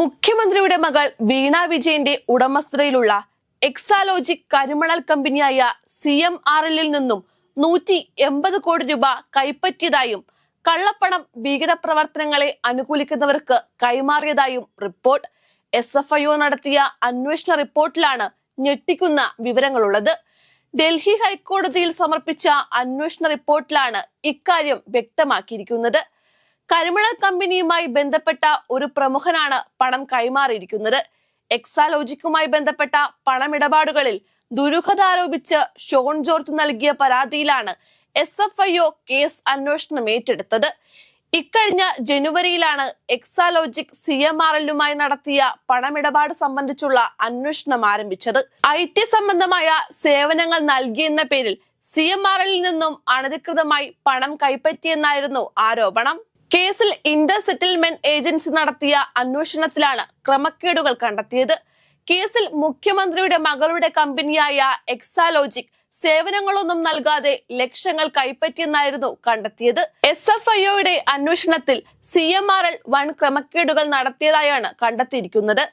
മുഖ്യമന്ത്രിയുടെ മകൾ വീണ വിജയന്റെ ഉടമസ്ഥതയിലുള്ള എക്സാലോജിക് കരിമണൽ കമ്പനിയായ സി എം ആർ എല്ലിൽ നിന്നും നൂറ്റി എൺപത് കോടി രൂപ കൈപ്പറ്റിയതായും കള്ളപ്പണം ഭീകരപ്രവർത്തനങ്ങളെ അനുകൂലിക്കുന്നവർക്ക് കൈമാറിയതായും report. S F I O നടത്തിയ അന്വേഷണ റിപ്പോർട്ടിലാണ് ഞെട്ടിക്കുന്ന വിവരങ്ങളുള്ളത്. ഡൽഹി ഹൈക്കോടതിയിൽ സമർപ്പിച്ച അന്വേഷണ റിപ്പോർട്ടിലാണ് ഇക്കാര്യം വ്യക്തമാക്കിയിരിക്കുന്നത്. കരിമണൽ കമ്പനിയുമായി ബന്ധപ്പെട്ട ഒരു പ്രമുഖനാണ് പണം കൈമാറിയിരിക്കുന്നത്. എക്സാലോജിക്കുമായി ബന്ധപ്പെട്ട പണമിടപാടുകളിൽ ദുരൂഹത ആരോപിച്ച് ഷോൺ ജോർജ് നൽകിയ പരാതിയിലാണ് S F I O case അന്വേഷണം ഏറ്റെടുത്തത്. ഇക്കഴിഞ്ഞ ജനുവരിയിലാണ് എക്സാലോജിക് സി എം ആർ എല്ലുമായി നടത്തിയ പണമിടപാട് സംബന്ധിച്ചുള്ള അന്വേഷണം ആരംഭിച്ചത്. ഐ ടി സംബന്ധമായ സേവനങ്ങൾ നൽകിയെന്ന പേരിൽ സി എം ആർ എല്ലിൽ നിന്നും അനധികൃതമായി പണം കൈപ്പറ്റിയെന്നായിരുന്നു ആരോപണം. കേസിൽ ഇന്റർ സെറ്റിൽമെന്റ് ഏജൻസി നടത്തിയ അന്വേഷണത്തിലാണ് ക്രമക്കേടുകൾ കണ്ടെത്തിയത്. കേസിൽ മുഖ്യമന്ത്രിയുടെ മകളുടെ കമ്പനിയായ എക്സാലോജിക് സേവനങ്ങളൊന്നും നൽകാതെ ലക്ഷങ്ങൾ കൈപ്പറ്റിയെന്നായിരുന്നു കണ്ടെത്തിയത്. എസ് എഫ് ഐഒയുടെ അന്വേഷണത്തിൽ C M R L one ക്രമക്കേടുകൾ നടത്തിയതായാണ് കണ്ടെത്തിയിരിക്കുന്നത്.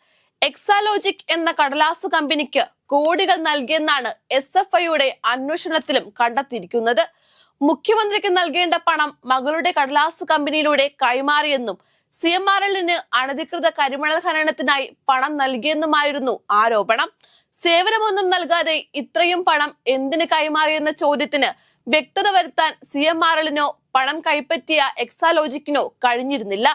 എക്സാലോജിക് എന്ന കടലാസ് കമ്പനിക്ക് കോടികൾ നൽകിയെന്നാണ് എസ് എഫ് ഐയുടെ അന്വേഷണത്തിലും കണ്ടെത്തിയിരിക്കുന്നത്. മുഖ്യമന്ത്രിക്ക് നൽകേണ്ട പണം മകളുടെ കടലാസ് കമ്പനിയിലൂടെ കൈമാറിയെന്നും സി എം ആർ എല്ലിന് അനധികൃത കരിമണൽ ഖനനത്തിനായി പണം നൽകിയെന്നുമായിരുന്നു ആരോപണം. സേവനമൊന്നും നൽകാതെ ഇത്രയും പണം എന്തിന് കൈമാറിയെന്ന ചോദ്യത്തിന് വ്യക്തത വരുത്താൻ സി എം ആർ എല്ലിനോ പണം കൈപ്പറ്റിയ എക്സാലോജിക്കിനോ കഴിഞ്ഞിരുന്നില്ല.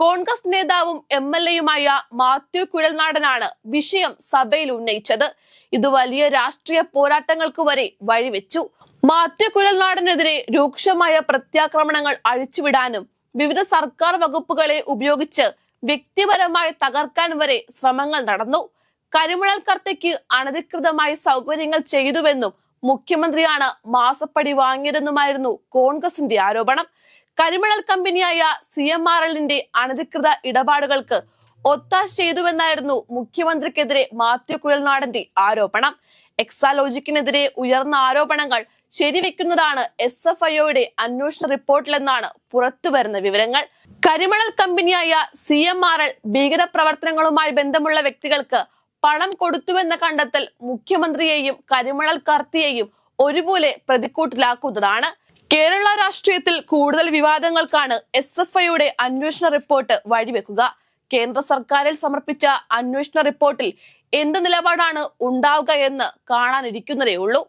കോൺഗ്രസ് നേതാവും എം എൽ എയുമായ മാത്യു കുഴൽനാടനാണ് വിഷയം സഭയിൽ ഉന്നയിച്ചത്. ഇത് വലിയ രാഷ്ട്രീയ പോരാട്ടങ്ങൾക്ക് വരെ വഴിവെച്ചു. മാത്യു കുഴൽനാടനെതിരെ രൂക്ഷമായ പ്രത്യാക്രമണങ്ങൾ അഴിച്ചുവിടാനും വിവിധ സർക്കാർ വകുപ്പുകളെ ഉപയോഗിച്ച് വ്യക്തിപരമായി തകർക്കാൻ വരെ ശ്രമങ്ങൾ നടന്നു. കരിമണൽ കർത്തയ്ക്ക് അനധികൃതമായി സൗകര്യങ്ങൾ ചെയ്തുവെന്നും മുഖ്യമന്ത്രിയാണ് മാസപ്പടി വാങ്ങിയതെന്നുമായിരുന്നു കോൺഗ്രസിന്റെ ആരോപണം. കരിമണൽ കമ്പനിയായ സി എം ആർ എല്ലിന്റെ അനധികൃത ഇടപാടുകൾക്ക് ഒത്താശ ചെയ്തുവെന്നായിരുന്നു മുഖ്യമന്ത്രിക്കെതിരെ മാത്യു കുഴൽനാടന്റെ ആരോപണം. എക്സാലോജിക്കിനെതിരെ ഉയർന്ന ആരോപണങ്ങൾ ശരിവെക്കുന്നതാണ് എസ് എഫ് ഐഒയുടെ അന്വേഷണ റിപ്പോർട്ടിലെന്നാണ് പുറത്തുവരുന്ന വിവരങ്ങൾ. കരിമണൽ കമ്പനിയായ സി എം ആർ എൽ ഭീകരപ്രവർത്തനങ്ങളുമായി ബന്ധമുള്ള വ്യക്തികൾക്ക് പണം കൊടുത്തുവെന്ന കണ്ടെത്തൽ മുഖ്യമന്ത്രിയെയും കരിമണൽ കർത്തിയെയും ഒരുപോലെ പ്രതിക്കൂട്ടിലാക്കുന്നതാണ്. കേരള രാഷ്ട്രീയത്തിൽ കൂടുതൽ വിവാദങ്ങൾക്കാണ് എസ് എഫ് ഐയുടെ അന്വേഷണ റിപ്പോർട്ട് വഴിവെക്കുക. കേന്ദ്ര സർക്കാരിൽ സമർപ്പിച്ച അന്വേഷണ റിപ്പോർട്ടിൽ എന്ത് നിലപാടാണ് ഉണ്ടാവുക എന്ന് കാണാനിരിക്കുന്നതേ ഉള്ളൂ